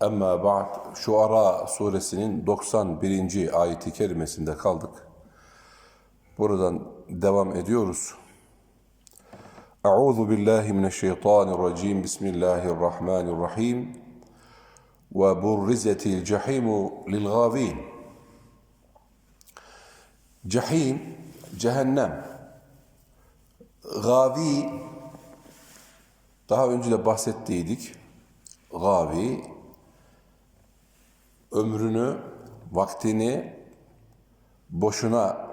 Amma ba'd Şuara suresinin 91. ayeti kerimesinde kaldık. Buradan devam ediyoruz. Euzu billahi mineşşeytanirracim. Bismillahirrahmanirrahim. Ve burrizetil cehimu lil gâvîn. Cehim, cehennem. Gavi, daha önce de bahsettiydik. Gavi, ömrünü, vaktini boşuna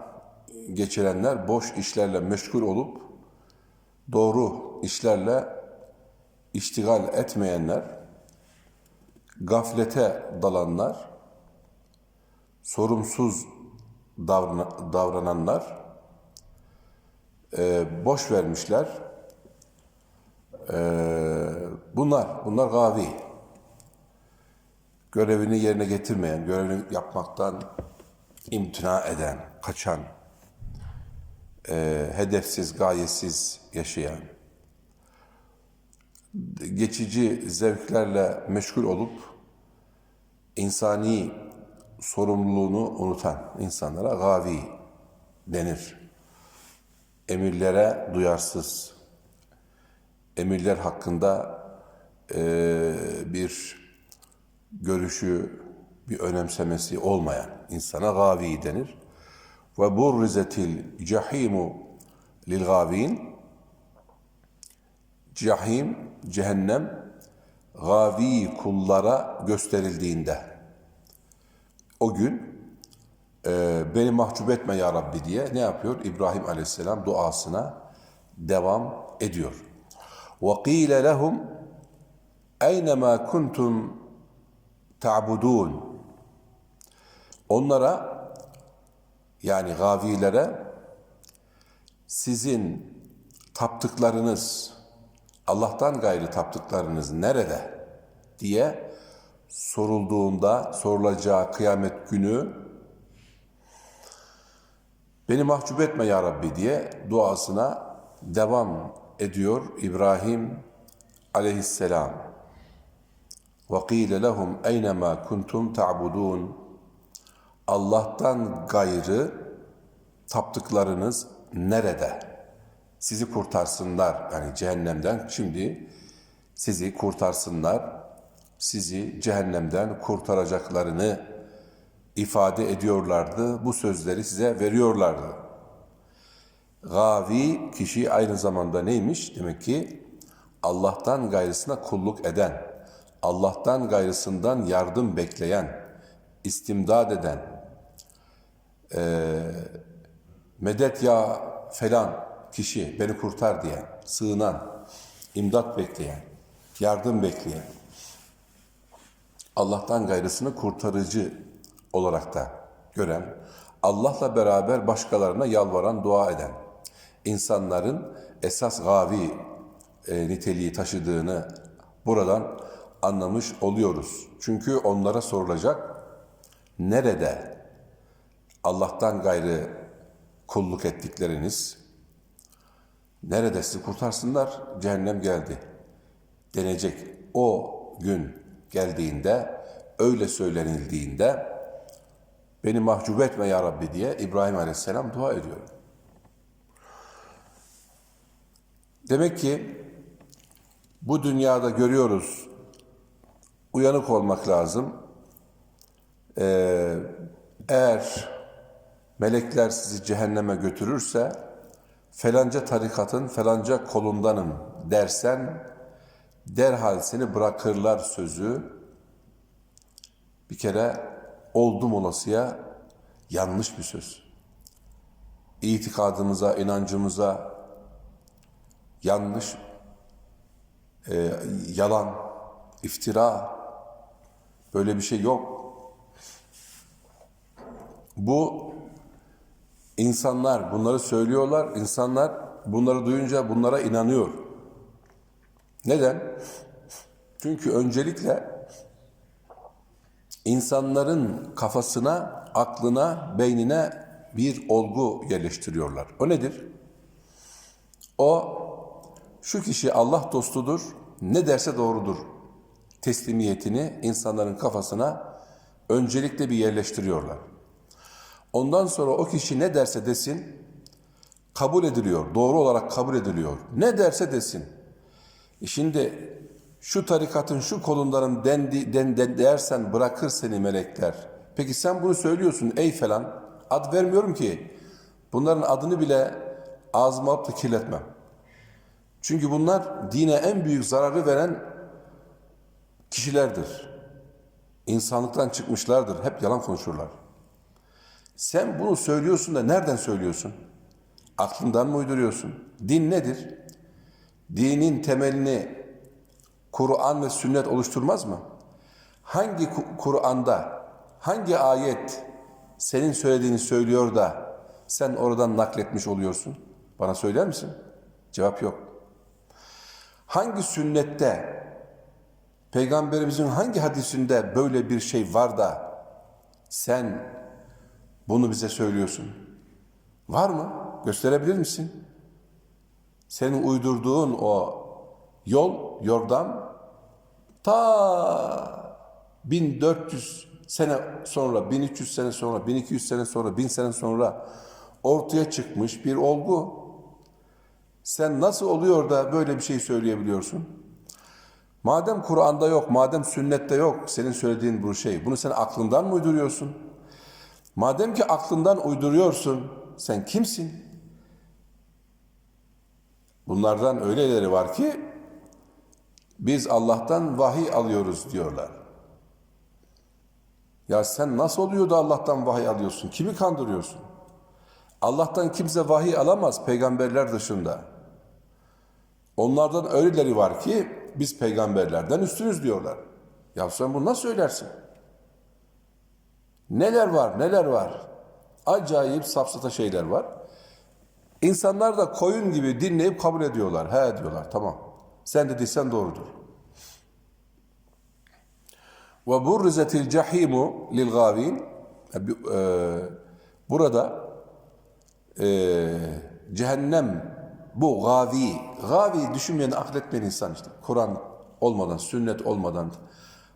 geçirenler, boş işlerle meşgul olup, doğru işlerle iştigal etmeyenler, gaflete dalanlar, sorumsuz davran- davrananlar boş vermişler. Bunlar, bunlar gavi. Görevini yerine getirmeyen, görevini yapmaktan imtina eden, kaçan, e, hedefsiz, gayesiz yaşayan, geçici zevklerle meşgul olup insani sorumluluğunu unutan insanlara gavi denir. Emirlere duyarsız, emirler hakkında eee, bir görüşü, bir önemsemesi olmayan insana gavi denir. Ve burrizetil cahimu lil gavin Cahim, cehennem gavi kullara gösterildiğinde o gün e, beni mahcup etme ya Rabbi diye ne yapıyor? İbrahim aleyhisselam duasına devam ediyor. وَقِيلَ لَهُمْ اَيْنَمَا كُنْتُمْ ta'budun. Onlara yani gavilere sizin taptıklarınız, Allah'tan gayrı taptıklarınız nerede diye sorulduğunda sorulacağı kıyamet günü beni mahcup etme ya Rabbi diye duasına devam ediyor İbrahim aleyhisselam. وَقِيلَ لَهُمْ اَيْنَمَا كُنْتُمْ تَعْبُدُونَ Allah'tan gayrı taptıklarınız nerede? Sizi kurtarsınlar. Yani cehennemden şimdi sizi kurtarsınlar. Sizi cehennemden kurtaracaklarını ifade ediyorlardı. Bu sözleri size veriyorlardı. Gavi kişi aynı zamanda neymiş? Demek ki Allah'tan gayrısına kulluk eden, Allah'tan gayrısından yardım bekleyen, istimdad eden, eee, medet ya falan kişi beni kurtar diyen, sığınan, imdat bekleyen, yardım bekleyen, Allah'tan gayrısını kurtarıcı olarak da gören, Allah'la beraber başkalarına yalvaran, dua eden insanların esas gavi e, niteliği taşıdığını buradan anlamış oluyoruz. Çünkü onlara sorulacak nerede Allah'tan gayrı kulluk ettikleriniz nerede sizi kurtarsınlar? Cehennem geldi. Denecek. O gün geldiğinde, öyle söylenildiğinde beni mahcup etme ya Rabbi diye İbrahim Aleyhisselam dua ediyor. Demek ki bu dünyada görüyoruz uyanık olmak lazım. Ee, eğer melekler sizi cehenneme götürürse felanca tarikatın felanca kolundanım dersen derhal seni bırakırlar sözü bir kere oldum olasıya yanlış bir söz. İtikadımıza, inancımıza yanlış, e, yalan, iftira. Böyle bir şey yok. Bu insanlar bunları söylüyorlar. İnsanlar bunları duyunca bunlara inanıyor. Neden? Çünkü öncelikle insanların kafasına, aklına, beynine bir olgu yerleştiriyorlar. O nedir? O şu kişi Allah dostudur, ne derse doğrudur. Teslimiyetini insanların kafasına öncelikle bir yerleştiriyorlar. Ondan sonra o kişi ne derse desin kabul ediliyor, doğru olarak kabul ediliyor. Ne derse desin. E Şimdi şu tarikatın şu kolundanın dendi, den, den, dersen bırakır seni melekler. Peki sen bunu söylüyorsun ey falan. Ad vermiyorum ki. Bunların adını bile ağzıma alıp da kirletmem. Çünkü bunlar dine en büyük zararı veren kişilerdir. İnsanlıktan çıkmışlardır. Hep yalan konuşurlar. Sen bunu söylüyorsun da nereden söylüyorsun? Aklından mı uyduruyorsun? Din nedir? Dinin temelini Kur'an ve sünnet oluşturmaz mı? Hangi Ku- Kur'an'da, hangi ayet senin söylediğini söylüyor da sen oradan nakletmiş oluyorsun? Bana söyler misin? Cevap yok. Hangi sünnette, peygamberimizin hangi hadisinde böyle bir şey var da sen bunu bize söylüyorsun? Var mı? Gösterebilir misin? Senin uydurduğun o yol, yordam ta 1400 sene sonra, 1300 sene sonra, 1200 sene sonra, 1000 sene sonra ortaya çıkmış bir olgu. Sen nasıl oluyor da böyle bir şey söyleyebiliyorsun? Madem Kur'an'da yok, madem sünnette yok senin söylediğin bu şey, bunu sen aklından mı uyduruyorsun? Madem ki aklından uyduruyorsun, sen kimsin? Bunlardan öyleleri var ki biz Allah'tan vahiy alıyoruz diyorlar. Ya sen nasıl oluyor da Allah'tan vahiy alıyorsun? Kimi kandırıyorsun? Allah'tan kimse vahiy alamaz peygamberler dışında. Onlardan öyleleri var ki biz peygamberlerden üstünüz diyorlar. Ya sen bunu nasıl söylersin? Neler var, neler var? Acayip safsata şeyler var. İnsanlar da koyun gibi dinleyip kabul ediyorlar. He diyorlar, tamam. Sen dediysen doğrudur. Ve burrizetil cahimu lil gavin. Burada e, cehennem bu gavi. Gavi düşünmeyeni akletmeyen insan işte. Kur'an olmadan, sünnet olmadan,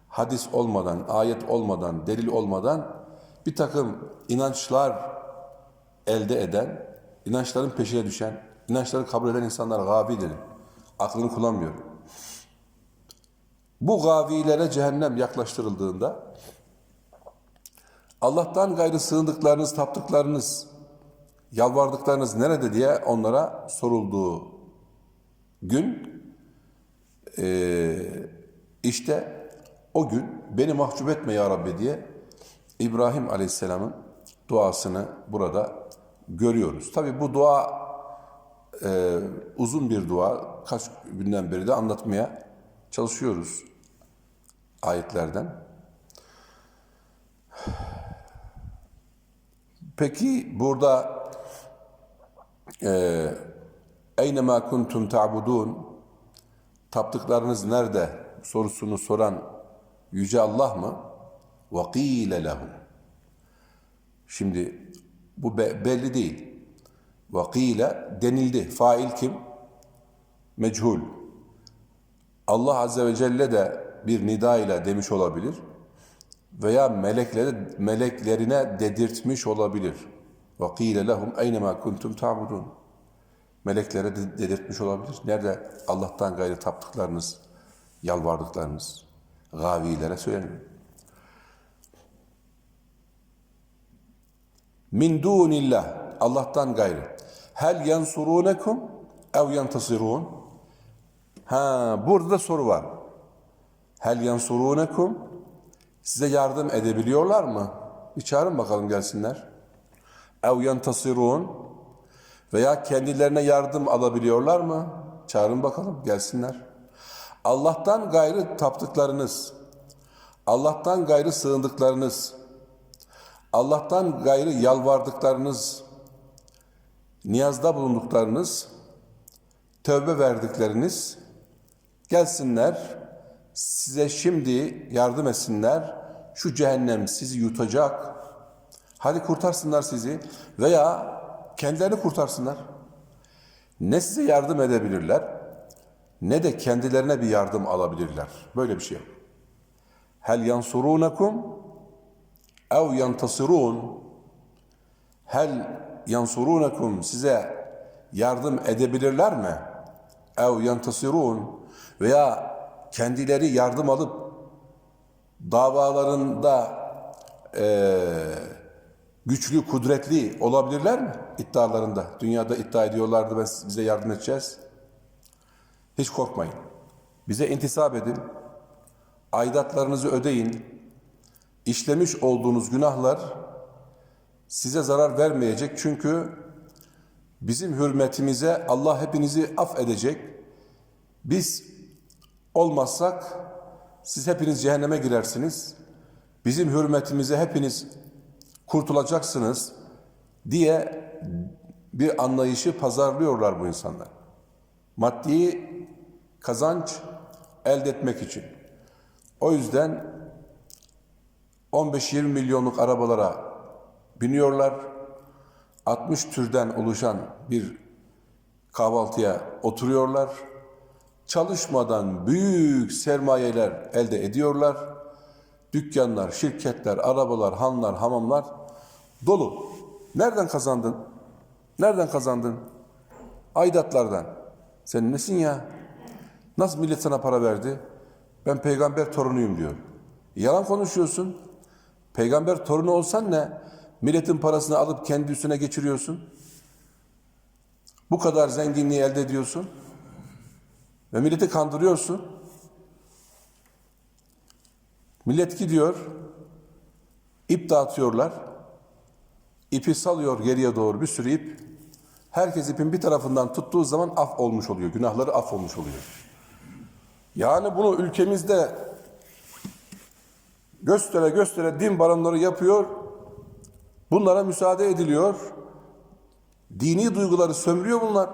hadis olmadan, ayet olmadan, delil olmadan bir takım inançlar elde eden, inançların peşine düşen, inançları kabul eden insanlar gavi denir. Aklını kullanmıyor. Bu gavilere cehennem yaklaştırıldığında Allah'tan gayrı sığındıklarınız, taptıklarınız, yalvardıklarınız nerede diye onlara sorulduğu gün eee, işte o gün beni mahcup etme ya Rabbi diye İbrahim Aleyhisselam'ın duasını burada görüyoruz. Tabi bu dua e, uzun bir dua. Kaç günden beri de anlatmaya çalışıyoruz ayetlerden. Peki burada e, eynema kuntum ta'budun taptıklarınız nerede sorusunu soran Yüce Allah mı? وَقِيلَ لَهُمْ Şimdi bu be- belli değil. وَقِيلَ denildi. Fail kim? Meçhul. Allah Azze ve Celle de bir nida ile demiş olabilir. Veya melekleri, meleklerine dedirtmiş olabilir. وَقِيلَ لَهُمْ اَيْنَمَا كُنْتُمْ تَعْبُدُونَ Meleklere de- dedirtmiş olabilir. Nerede Allah'tan gayrı taptıklarınız, yalvardıklarınız, gavilere söyleniyor. Min dunillah Allah'tan gayrı. Hel yansurunekum ev yantasirun. Ha burada da soru var. Hel yansurunekum size yardım edebiliyorlar mı? Bir çağırın bakalım gelsinler. Ev yantasirun veya kendilerine yardım alabiliyorlar mı? Çağırın bakalım gelsinler. Allah'tan gayrı taptıklarınız, Allah'tan gayrı sığındıklarınız, Allah'tan gayrı yalvardıklarınız, niyazda bulunduklarınız, tövbe verdikleriniz gelsinler, size şimdi yardım etsinler, şu cehennem sizi yutacak, hadi kurtarsınlar sizi veya kendilerini kurtarsınlar. Ne size yardım edebilirler, ne de kendilerine bir yardım alabilirler. Böyle bir şey. Hel yansurunakum ev yantasirun Hel yansurunakum size yardım edebilirler mi? Ev yantasirun veya kendileri yardım alıp davalarında eee, güçlü, kudretli olabilirler mi? İddialarında. Dünyada iddia ediyorlardı biz bize yardım edeceğiz. Hiç korkmayın. Bize intisap edin. Aidatlarınızı ödeyin. İşlemiş olduğunuz günahlar size zarar vermeyecek. Çünkü bizim hürmetimize Allah hepinizi affedecek. Biz olmazsak siz hepiniz cehenneme girersiniz. Bizim hürmetimize hepiniz kurtulacaksınız diye bir anlayışı pazarlıyorlar bu insanlar. Maddi kazanç elde etmek için. O yüzden 15-20 milyonluk arabalara biniyorlar. 60 türden oluşan bir kahvaltıya oturuyorlar. Çalışmadan büyük sermayeler elde ediyorlar. Dükkanlar, şirketler, arabalar, hanlar, hamamlar dolu. Nereden kazandın? Nereden kazandın? Aidatlardan. Sen nesin ya? Nasıl millet sana para verdi? Ben peygamber torunuyum diyor. Yalan konuşuyorsun. Peygamber torunu olsan ne? Milletin parasını alıp kendi üstüne geçiriyorsun. Bu kadar zenginliği elde ediyorsun. Ve milleti kandırıyorsun. Millet gidiyor, ip dağıtıyorlar. İpi salıyor geriye doğru bir sürü ip. Herkes ipin bir tarafından tuttuğu zaman af olmuş oluyor. Günahları af olmuş oluyor. Yani bunu ülkemizde göstere göstere din baronları yapıyor. Bunlara müsaade ediliyor. Dini duyguları sömürüyor bunlar.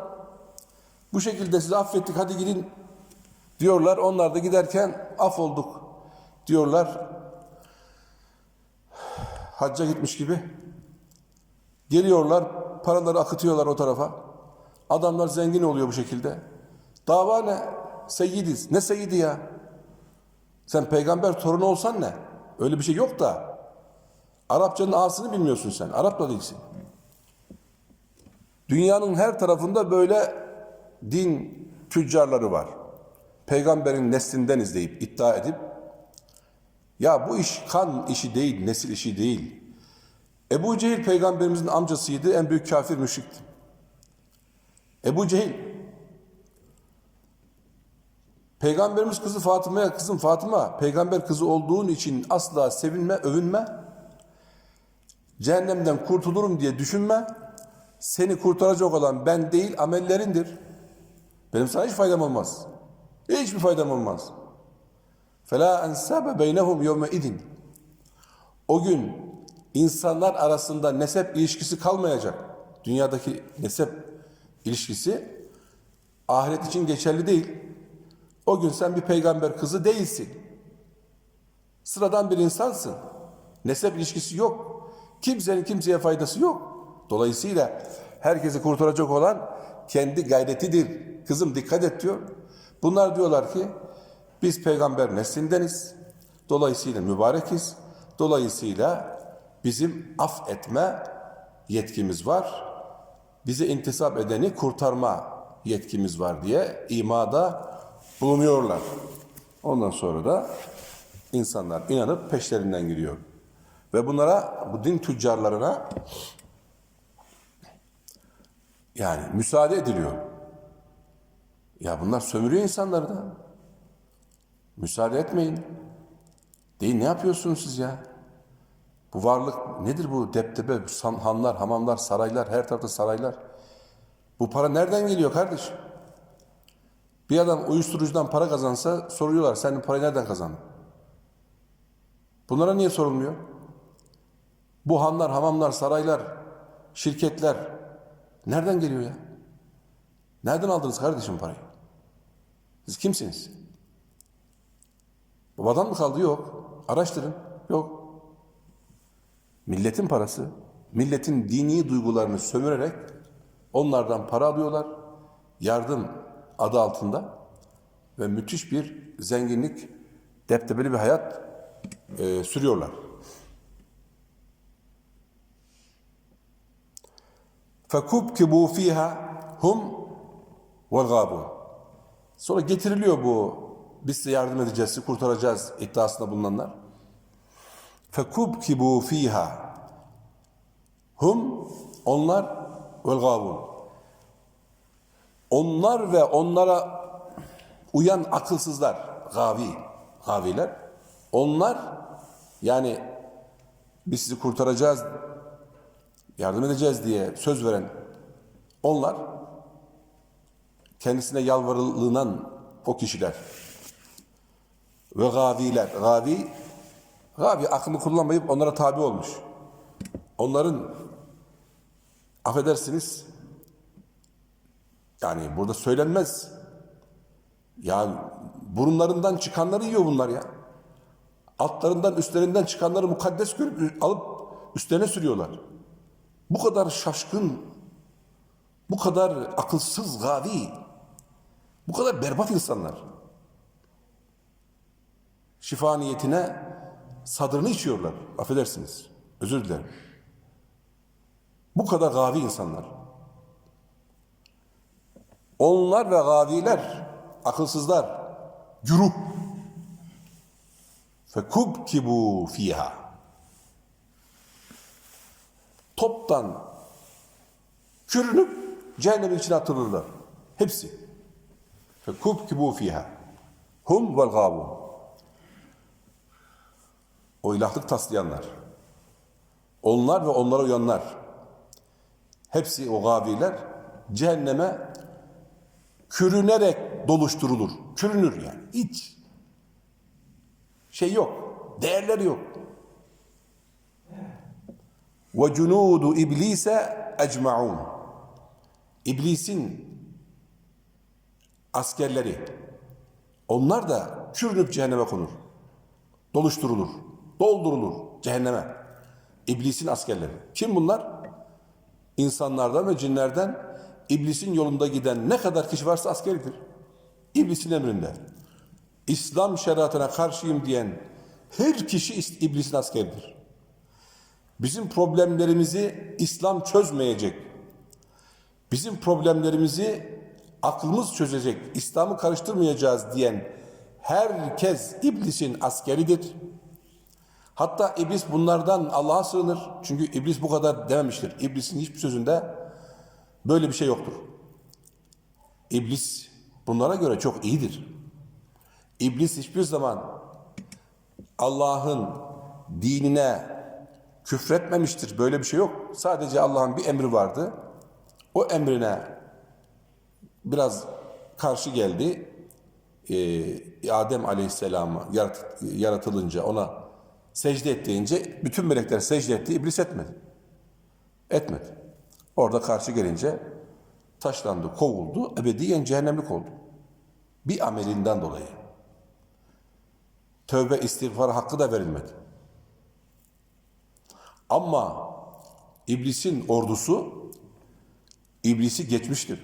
Bu şekilde sizi affettik hadi gidin diyorlar. Onlar da giderken af olduk diyorlar. Hacca gitmiş gibi. Geliyorlar, paraları akıtıyorlar o tarafa. Adamlar zengin oluyor bu şekilde. Dava ne? Seyyidiz. Ne seyyidi ya? Sen peygamber torunu olsan ne? Öyle bir şey yok da. Arapçanın ağasını bilmiyorsun sen. Arap da değilsin. Dünyanın her tarafında böyle din tüccarları var. Peygamberin neslinden izleyip iddia edip ya bu iş kan işi değil, nesil işi değil. Ebu Cehil peygamberimizin amcasıydı, en büyük kafir müşrikti. Ebu Cehil. Peygamberimiz kızı Fatıma'ya, kızım Fatıma, peygamber kızı olduğun için asla sevinme, övünme. Cehennemden kurtulurum diye düşünme. Seni kurtaracak olan ben değil, amellerindir. Benim sana hiç faydam olmaz. Hiçbir faydam olmaz. فَلَا اَنْسَابَ بَيْنَهُمْ يَوْمَ idin. O gün insanlar arasında nesep ilişkisi kalmayacak. Dünyadaki nesep ilişkisi ahiret için geçerli değil. O gün sen bir peygamber kızı değilsin. Sıradan bir insansın. Nesep ilişkisi yok. Kimsenin kimseye faydası yok. Dolayısıyla herkesi kurtaracak olan kendi gayretidir. Kızım dikkat et diyor. Bunlar diyorlar ki biz peygamber neslindeniz. Dolayısıyla mübarekiz. Dolayısıyla bizim af etme yetkimiz var. Bize intisap edeni kurtarma yetkimiz var diye imada bulunuyorlar. Ondan sonra da insanlar inanıp peşlerinden gidiyor. Ve bunlara, bu din tüccarlarına yani müsaade ediliyor. Ya bunlar sömürüyor insanları da. Müsaade etmeyin. Değil ne yapıyorsunuz siz ya? Bu varlık nedir bu deptebe, hanlar, hamamlar, saraylar, her tarafta saraylar. Bu para nereden geliyor kardeşim? Bir adam uyuşturucudan para kazansa soruyorlar sen parayı nereden kazandın? Bunlara niye sorulmuyor? Bu hanlar, hamamlar, saraylar, şirketler nereden geliyor ya? Nereden aldınız kardeşim parayı? Siz kimsiniz? Babadan mı kaldı? Yok. Araştırın. Yok. Milletin parası, milletin dini duygularını sömürerek onlardan para alıyorlar. Yardım adı altında ve müthiş bir zenginlik, deptebeli bir hayat e, sürüyorlar. فَكُبْكِبُوا ف۪يهَا hum وَالْغَابُونَ Sonra getiriliyor bu, biz size yardım edeceğiz, sizi kurtaracağız iddiasında bulunanlar. fekubkibu fiha hum onlar vel gavun onlar ve onlara uyan akılsızlar gavi gaviler. Onlar yani biz sizi kurtaracağız yardım edeceğiz diye söz veren onlar kendisine yalvarılınan o kişiler ve gaviler. Gavi gavi aklını kullanmayıp onlara tabi olmuş. Onların affedersiniz yani burada söylenmez. Yani burunlarından çıkanları yiyor bunlar ya. Altlarından üstlerinden çıkanları mukaddes görüp alıp üstlerine sürüyorlar. Bu kadar şaşkın, bu kadar akılsız, gavi, bu kadar berbat insanlar. Şifa niyetine sadrını içiyorlar. Affedersiniz. Özür dilerim. Bu kadar gavi insanlar. Onlar ve gaviler, akılsızlar, güruh. Fekubkibu fiha. Toptan çürünüp cehennemin içine atılırlar. Hepsi. Fekubkibu fiha. Hum vel gabun. O ilahlık taslayanlar. Onlar ve onlara uyanlar. Hepsi o gaviler cehenneme kürünerek doluşturulur. Kürünür yani. Hiç şey yok. Değerleri yok. Ve cunudu iblise ecmaun. İblisin askerleri onlar da kürünüp cehenneme konur. Doluşturulur. Doldurulur cehenneme. İblisin askerleri. Kim bunlar? İnsanlardan ve cinlerden iblisin yolunda giden ne kadar kişi varsa askeridir. İblisin emrinde. İslam şeriatına karşıyım diyen her kişi iblisin askeridir. Bizim problemlerimizi İslam çözmeyecek. Bizim problemlerimizi aklımız çözecek. İslam'ı karıştırmayacağız diyen herkes iblisin askeridir. Hatta iblis bunlardan Allah'a sığınır. Çünkü iblis bu kadar dememiştir. İblisin hiçbir sözünde böyle bir şey yoktur. İblis bunlara göre çok iyidir. İblis hiçbir zaman Allah'ın dinine küfretmemiştir. Böyle bir şey yok. Sadece Allah'ın bir emri vardı. O emrine biraz karşı geldi. Ee, Adem Aleyhisselam'a yarat, yaratılınca ona secde et deyince bütün melekler secde etti. İblis etmedi. Etmedi. Orada karşı gelince taşlandı, kovuldu. Ebediyen cehennemlik oldu. Bir amelinden dolayı. Tövbe istiğfar hakkı da verilmedi. Ama iblisin ordusu iblisi geçmiştir.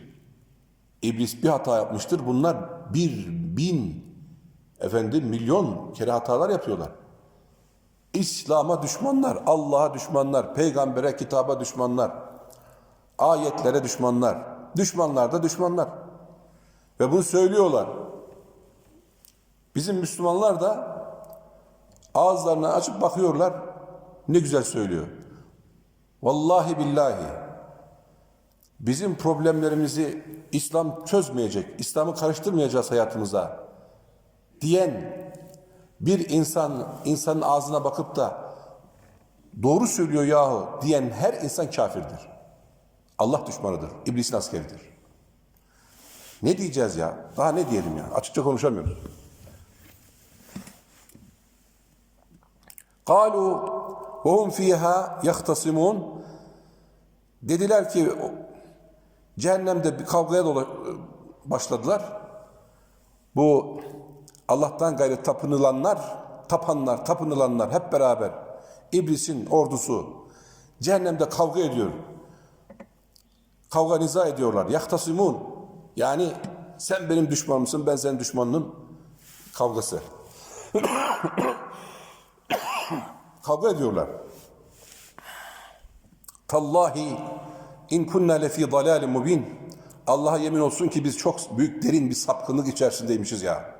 İblis bir hata yapmıştır. Bunlar bir bin efendim milyon kere hatalar yapıyorlar. İslam'a düşmanlar, Allah'a düşmanlar, peygambere, kitaba düşmanlar, ayetlere düşmanlar, düşmanlar da düşmanlar. Ve bunu söylüyorlar. Bizim Müslümanlar da ağızlarını açıp bakıyorlar. Ne güzel söylüyor. Vallahi billahi bizim problemlerimizi İslam çözmeyecek, İslam'ı karıştırmayacağız hayatımıza diyen bir insan insanın ağzına bakıp da doğru söylüyor yahu diyen her insan kafirdir. Allah düşmanıdır, iblisin askeridir. Ne diyeceğiz ya? Daha ne diyelim ya? Açıkça konuşamıyoruz. قالوا وهم فيها يختصمون dediler ki o- cehennemde bir kavgaya dola, başladılar. Bu Allah'tan gayrı tapınılanlar, tapanlar, tapınılanlar hep beraber iblisin ordusu cehennemde kavga ediyor. Kavga niza ediyorlar. Yahtasimun. Yani sen benim düşmanımsın, ben senin düşmanınım kavgası. kavga ediyorlar. Tallahi in kunna lefi dalalin mubin. Allah'a yemin olsun ki biz çok büyük derin bir sapkınlık içerisindeymişiz ya.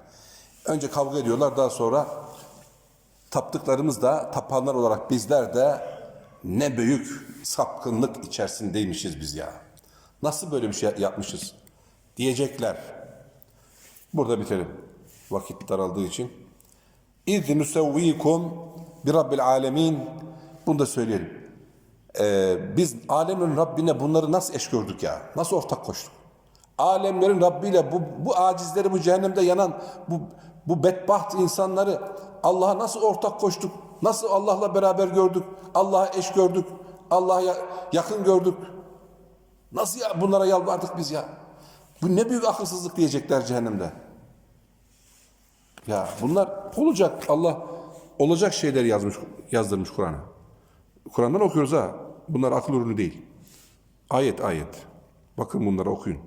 Önce kavga ediyorlar daha sonra taptıklarımız da tapanlar olarak bizler de ne büyük sapkınlık içerisindeymişiz biz ya. Nasıl böyle bir şey yapmışız diyecekler. Burada bitelim. Vakit daraldığı için. İz nusevvikum bi rabbil alemin. Bunu da söyleyelim. Ee, biz alemin Rabbine bunları nasıl eş gördük ya? Nasıl ortak koştuk? Alemlerin Rabbiyle bu, bu acizleri, bu cehennemde yanan, bu, bu bedbaht insanları Allah'a nasıl ortak koştuk? Nasıl Allah'la beraber gördük? Allah'a eş gördük? Allah'a ya- yakın gördük? Nasıl ya bunlara yalvardık biz ya? Bu ne büyük akılsızlık diyecekler cehennemde. Ya bunlar olacak. Allah olacak şeyler yazmış, yazdırmış Kur'an'a. Kur'an'dan okuyoruz ha. Bunlar akıl ürünü değil. Ayet ayet. Bakın bunları okuyun.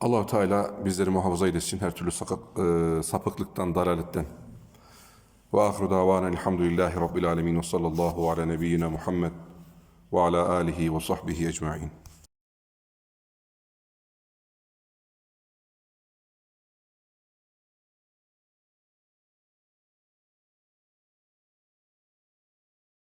Allahu Teala bizleri muhafaza eylesin her türlü sakık, e, sapıklıktan, dalaletten. Ve ahiru davana elhamdülillahi rabbil alemin ve sallallahu ala nebiyyina Muhammed ve ala alihi ve sahbihi ecma'in.